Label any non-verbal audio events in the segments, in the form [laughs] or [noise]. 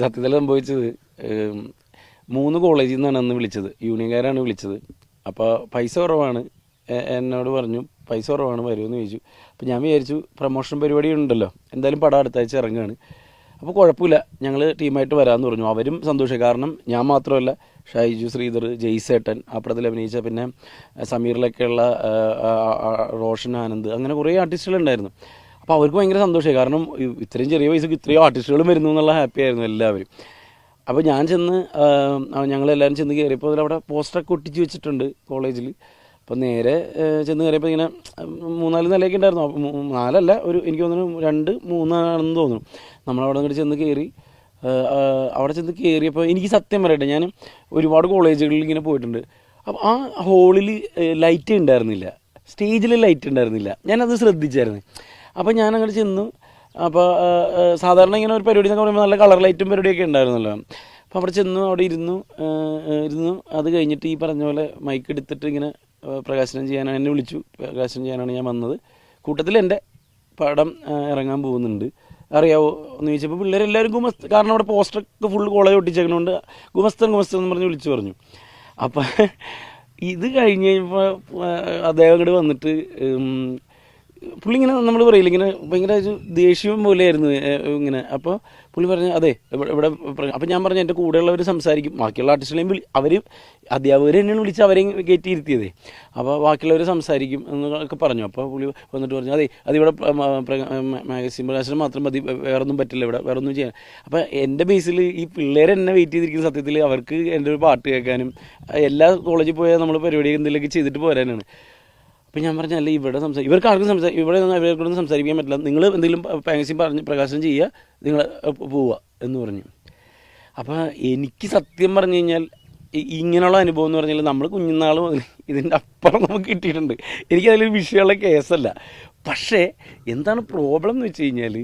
സത്യത്തിൽ സംഭവിച്ചത് മൂന്ന് കോളേജിൽ നിന്നാണ് അന്ന് വിളിച്ചത്. യൂണിയൻകാരാണ് വിളിച്ചത്. അപ്പോൾ പൈസ കുറവാണ്. എന്നോട് പറഞ്ഞു പൈസ കുറവാണ് വരുമെന്ന് ചോദിച്ചു. അപ്പോൾ ഞാൻ വിചാരിച്ചു പ്രൊമോഷൻ പരിപാടി ഉണ്ടല്ലോ. എന്തായാലും പടം അടുത്താഴ്ച ഇറങ്ങുകയാണ് അപ്പോൾ കുഴപ്പമില്ല. ഞങ്ങൾ ടീമായിട്ട് വരാമെന്ന് പറഞ്ഞു. അവരും സന്തോഷം കാരണം ഞാൻ മാത്രമല്ല ഷൈജു ശ്രീധർ ജയ്സേട്ടൻ ആ പടത്തിൽ അഭിനയിച്ച പിന്നെ സമീറിലൊക്കെയുള്ള റോഷൻ ആനന്ദ് അങ്ങനെ കുറേ ആർട്ടിസ്റ്റുകളുണ്ടായിരുന്നു അപ്പോൾ അവർക്ക് ഭയങ്കര സന്തോഷമായി. കാരണം ഇത്രയും ചെറിയ വയസ്സൊക്കെ ഇത്രയും ആർട്ടിസ്റ്റുകളും വരുന്നു എന്നുള്ള ഹാപ്പി ആയിരുന്നു എല്ലാവരും. അപ്പോൾ ഞാൻ ചെന്ന് ഞങ്ങളെല്ലാവരും ചെന്ന് കയറിയപ്പോൾ അതിൽ അവിടെ പോസ്റ്ററൊക്കെ ഒട്ടിച്ച് വെച്ചിട്ടുണ്ട് കോളേജിൽ അപ്പോൾ നേരെ ചെന്ന് കയറിയപ്പോൾ ഇങ്ങനെ മൂന്നാൽ നിലയൊക്കെ ഉണ്ടായിരുന്നു. നാലല്ല ഒരു എനിക്ക് തോന്നുന്നു രണ്ട് മൂന്നാണെന്ന് തോന്നുന്നു. നമ്മളവിടെ അങ്ങോട്ട് ചെന്ന് കയറി അവിടെ ചെന്ന് കയറിയപ്പോൾ എനിക്ക് സത്യം പറയട്ടെ ഞാൻ ഒരുപാട് കോളേജുകളിൽ ഇങ്ങനെ പോയിട്ടുണ്ട്. അപ്പോൾ ആ ഹോളിൽ ലൈറ്റ് ഉണ്ടായിരുന്നില്ല. സ്റ്റേജിൽ ലൈറ്റ് ഉണ്ടായിരുന്നില്ല. ഞാനത് ശ്രദ്ധിച്ചായിരുന്നു. അപ്പോൾ ഞാൻ അങ്ങോട്ട് ചെന്നു അപ്പോൾ സാധാരണ ഇങ്ങനെ ഒരു പരിപാടി എന്നൊക്കെ പറയുമ്പോൾ നല്ല കളർ ലൈറ്റും പരിപാടിയൊക്കെ ഉണ്ടായിരുന്നല്ലോ. അപ്പോൾ അവിടെ ചെന്നു അവിടെ ഇരുന്നു ഇരുന്നു. അത് കഴിഞ്ഞിട്ട് ഈ പറഞ്ഞ പോലെ മൈക്ക് എടുത്തിട്ട് ഇങ്ങനെ പ്രകാശനം ചെയ്യാനാണ് എന്നെ വിളിച്ചു. പ്രകാശനം ചെയ്യാനാണ് ഞാൻ വന്നത്. കൂട്ടത്തിൽ എന്റെ പടം ഇറങ്ങാൻ പോകുന്നുണ്ട്. അറിയാവോ? എന്ന് ചോദിച്ചപ്പോൾ പിള്ളേരെല്ലാവരും ഗുമസ്ത കാരണം അവിടെ പോസ്റ്ററൊക്കെ ഫുൾ കോളേജ് ഒട്ടിച്ചേക്കണോണ്ട് ഗുമസ്തൻ ഗുമസ്തൻ എന്ന് പറഞ്ഞ് വിളിച്ചു പറഞ്ഞു. അപ്പം ഇത് കഴിഞ്ഞ് കഴിഞ്ഞപ്പോൾ അദ്ദേഹം ഇങ്ങോട്ട് വന്നിട്ട് പുള്ളി ഇങ്ങനെ നമ്മൾ പറയില്ല ഇങ്ങനെ ഭയങ്കര ഒരു ദേഷ്യം പോലെയായിരുന്നു ഇങ്ങനെ. അപ്പോൾ പുള്ളി പറഞ്ഞു അതെ ഇവിടെ അപ്പോൾ ഞാൻ പറഞ്ഞു എന്റെ കൂടെയുള്ളവർ സംസാരിക്കും. ബാക്കിയുള്ള ആർട്ടിസ്റ്റുകളെയും വിളി അവർ അധ്യാപകർ തന്നെയാണ് വിളിച്ച് അവരെയും കയറ്റി ഇരുത്തിയതേ. അപ്പോൾ ബാക്കിയുള്ളവർ സംസാരിക്കും എന്നൊക്കെ പറഞ്ഞു. അപ്പോൾ പുള്ളി വന്നിട്ട് പറഞ്ഞു അതെ അതിവിടെ മാഗസിൻ പ്രകാശനം മാത്രം മതി. വേറൊന്നും പറ്റില്ല ഇവിടെ വേറൊന്നും ചെയ്യാൻ. അപ്പോൾ എന്റെ ബേസിൽ ഈ പിള്ളേർ എന്നെ വെയിറ്റ് ചെയ്തിരിക്കുന്ന സത്യത്തിൽ അവർക്ക് എന്റെ ഒരു പാട്ട് കേൾക്കാനും എല്ലാ കോളേജിൽ പോയാൽ നമ്മൾ പരിപാടി എന്തെങ്കിലുമൊക്കെ ചെയ്തിട്ട് പോരാനാണ്. അപ്പം ഞാൻ പറഞ്ഞ അല്ല ഇവിടെ സംസാരിക്കും ഇവർക്ക് ആർക്കും സംസാരിക്കും ഇവിടെ ഇവരെ സംസാരിക്കാൻ പറ്റില്ല. നിങ്ങൾ എന്തെങ്കിലും പാങ്സിയും പറഞ്ഞ് പ്രകാശനം ചെയ്യുക നിങ്ങൾ പോവുക എന്ന് പറഞ്ഞു. അപ്പോൾ എനിക്ക് സത്യം പറഞ്ഞു കഴിഞ്ഞാൽ ഇങ്ങനെയുള്ള അനുഭവം എന്ന് പറഞ്ഞാൽ നമ്മൾ കുഞ്ഞുനാൾ മുതൽ ഇതിന്റെ അപ്പുറം നമുക്ക് കിട്ടിയിട്ടുണ്ട്. എനിക്കതിലൊരു വിഷയമുള്ള കേസല്ല. പക്ഷേ എന്താണ് പ്രോബ്ലം എന്ന് വെച്ച് കഴിഞ്ഞാൽ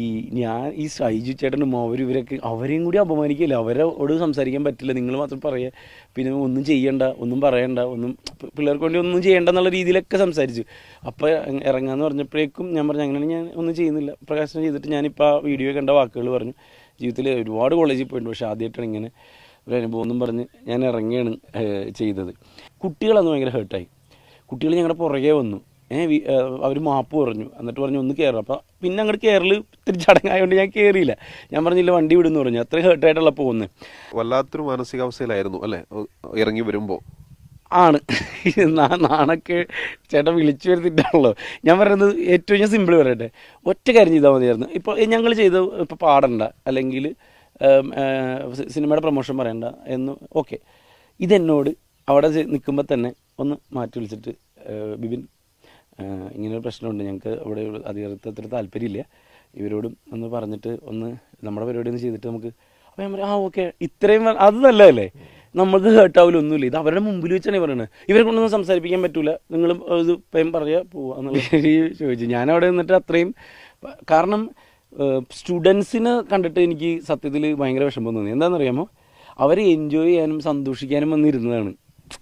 ഈ ഞാൻ ഈ സൈജു ചേട്ടനും അവർ ഇവരൊക്കെ അവരെയും കൂടി അപമാനിക്കില്ല അവരോട് സംസാരിക്കാൻ പറ്റില്ല. നിങ്ങൾ മാത്രം പറയുക പിന്നെ ഒന്നും ചെയ്യണ്ട ഒന്നും പറയണ്ട ഒന്നും പിള്ളേർക്ക് വേണ്ടി ഒന്നും ചെയ്യണ്ട എന്നുള്ള രീതിയിലൊക്കെ സംസാരിച്ചു. അപ്പോൾ ഇറങ്ങാന്ന് പറഞ്ഞപ്പോഴേക്കും ഞാൻ പറഞ്ഞു അങ്ങനെ ഞാൻ ഒന്നും ചെയ്യുന്നില്ല. പ്രകാശനം ചെയ്തിട്ട് ഞാനിപ്പോൾ ആ വീഡിയോ കണ്ട വാക്കുകൾ പറഞ്ഞു. ജീവിതത്തിൽ ഒരുപാട് കോളേജിൽ പോയിട്ടുണ്ട്. പക്ഷേ ആദ്യമായിട്ടാണ് ഇങ്ങനെ ഒരു അനുഭവം ഒന്നും പറഞ്ഞ് ഞാൻ ഇറങ്ങിയാണ് ചെയ്തത്. കുട്ടികളന്ന് ഭയങ്കര ഹേർട്ടായി കുട്ടികൾ ഞങ്ങളുടെ പുറകെ വന്നു. അവർ മാപ്പ് പറഞ്ഞു. എന്നിട്ട് പറഞ്ഞു ഒന്ന് കയറും അപ്പോൾ പിന്നെ അങ്ങോട്ട് കയറൽ ഇത്തിരി ചടങ്ങായതുകൊണ്ട് ഞാൻ കയറിയില്ല ഞാൻ പറഞ്ഞില്ല വണ്ടി വിടുന്നു പറഞ്ഞു. അത്ര ഹേർട്ടായിട്ടുള്ള പോകുന്നത് വല്ലാത്തൊരു മാനസികാവസ്ഥയിലായിരുന്നു അല്ലേ? ഇറങ്ങി വരുമ്പോൾ ആണ്. [laughs] നാണൊക്കെ ചേട്ടൻ വിളിച്ചു വരുത്തിട്ടാണല്ലോ. ഞാൻ പറയുന്നത് ഏറ്റവും ഞാൻ സിമ്പിൾ പറയട്ടെ. ഒറ്റ കാര്യം ചെയ്താൽ മതിയായിരുന്നു. ഇപ്പോൾ ഞങ്ങൾ ചെയ്ത് ഇപ്പോൾ പാടണ്ട. അല്ലെങ്കിൽ സിനിമയുടെ പ്രൊമോഷൻ പറയണ്ട എന്ന് ഓക്കെ. ഇതെന്നോട് അവിടെ നിൽക്കുമ്പോൾ തന്നെ ഒന്ന് മാറ്റി വിളിച്ചിട്ട് ബിബിൻ ഇങ്ങനൊരു പ്രശ്നമുണ്ട്. ഞങ്ങൾക്ക് അവിടെ അധികൃതർക്ക് അത്ര താല്പര്യമില്ല. ഇവരോടും ഒന്ന് പറഞ്ഞിട്ട് ഒന്ന് നമ്മുടെ പരിപാടി ഒന്ന് ചെയ്തിട്ട് നമുക്ക് അപ്പോൾ ഞാൻ പറയും ആ ഓക്കെ. ഇത്രയും അത് നല്ലതല്ലേ? നമ്മൾക്ക് ഹേർട്ടാവില്ല ഒന്നുമില്ല ഇത് അവരുടെ മുമ്പിൽ വെച്ചാണ് പറയുന്നത് ഇവരെ കൊണ്ടൊന്നും സംസാരിപ്പിക്കാൻ പറ്റൂല. നിങ്ങൾ ഇത് ഇപ്പം പറയുക പോവുക എന്നുള്ള [laughs] ചോദിച്ചു. ഞാൻ അവിടെ നിന്നിട്ട് അത്രയും കാരണം സ്റ്റുഡൻസിനെ കണ്ടിട്ട് എനിക്ക് സത്യത്തിൽ ഭയങ്കര വിഷമം തോന്നി. എന്താണെന്നറിയാമോ? അവർ എൻജോയ് ചെയ്യാനും സന്തോഷിക്കാനും വന്നിരുന്നതാണ്.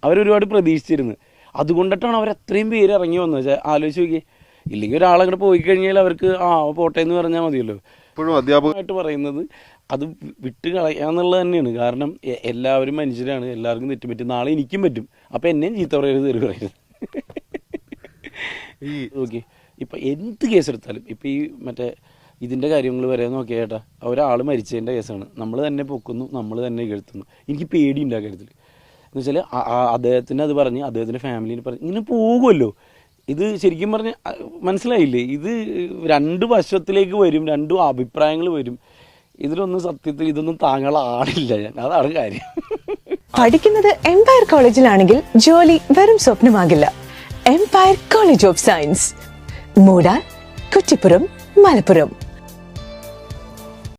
അവരൊരുപാട് പ്രതീക്ഷിച്ചിരുന്നു. അതുകൊണ്ടിട്ടാണ് അവർ അത്രയും പേര് ഇറങ്ങി വന്നത്. വെച്ചാൽ ആലോചിച്ച് നോക്കി ഇല്ലെങ്കിൽ ഒരാളങ്ങോട്ട് പോയി കഴിഞ്ഞാൽ അവർക്ക് ആ പോട്ടെ എന്ന് പറഞ്ഞാൽ മതിയല്ലോ. ഇപ്പോഴും അധ്യാപകമായിട്ട് പറയുന്നത് അത് വിട്ട് കളയാന്നുള്ളത് തന്നെയാണ്. കാരണം എല്ലാവരും മനുഷ്യരാണ്. എല്ലാവർക്കും തെറ്റും പറ്റും നാളെ എനിക്കും പറ്റും. അപ്പം എന്നെയും ചീത്ത പറയരുത് തെറി പറയരുത്. ഈ ഓക്കെ ഇപ്പം എന്ത് കേസെടുത്താലും ഇപ്പം ഈ മറ്റേ ഇതിന്റെ കാര്യങ്ങൾ വരെ നോക്കിയേട്ടാ ഒരാൾ മരിച്ചതിന്റെ കേസാണ്. നമ്മൾ തന്നെ പൊക്കുന്നു നമ്മൾ തന്നെ കേൾത്തുന്നു എനിക്ക് പേടിയുണ്ട് ആ കാര്യത്തിൽ എന്ന് വെച്ചാൽ അദ്ദേഹത്തിന് അത് പറഞ്ഞ് അദ്ദേഹത്തിന്റെ ഫാമിലിനെ പറഞ്ഞ് ഇങ്ങനെ പോകുമല്ലോ ഇത് ശരിക്കും പറഞ്ഞ് മനസ്സിലായില്ലേ? ഇത് രണ്ട് വശത്തിലേക്ക് വരും രണ്ടു അഭിപ്രായങ്ങൾ വരും. ഇതിലൊന്നും സത്യത്തിൽ ഇതൊന്നും താങ്കളെ ആളില്ല ഞാൻ. അതാണ് കാര്യം. പഠിക്കുന്നത് എംപയർ കോളേജിലാണെങ്കിൽ ജോലി വെറും സ്വപ്നമാകില്ല. എംപയർ കോളേജ് ഓഫ് സയൻസ് മൂടാൻ കുറ്റിപ്പുറം മലപ്പുറം.